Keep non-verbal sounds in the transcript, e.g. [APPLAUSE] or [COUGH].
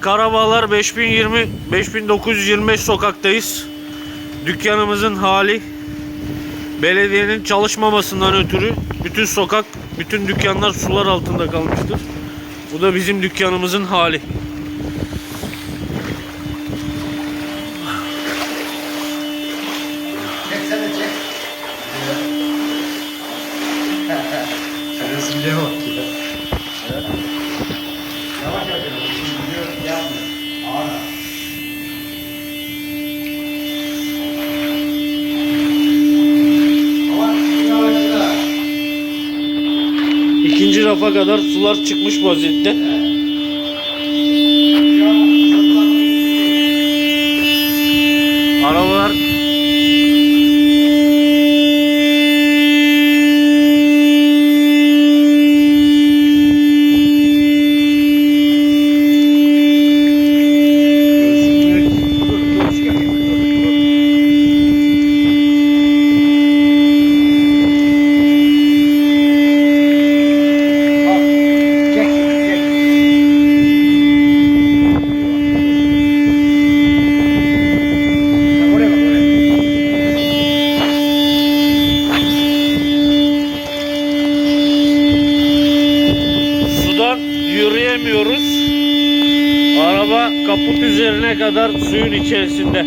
Karabağlar 5020 5925 sokaktayız. Dükkanımızın hali belediyenin çalışmamasından ötürü bütün sokak, bütün dükkanlar sular altında kalmıştır. Bu da bizim dükkanımızın hali. Çek çek. [LAUGHS] Resimliğe bak ya. İkinci rafa kadar sular çıkmış vaziyette. Yürüyemiyoruz. Araba kaput üzerine kadar suyun içerisinde.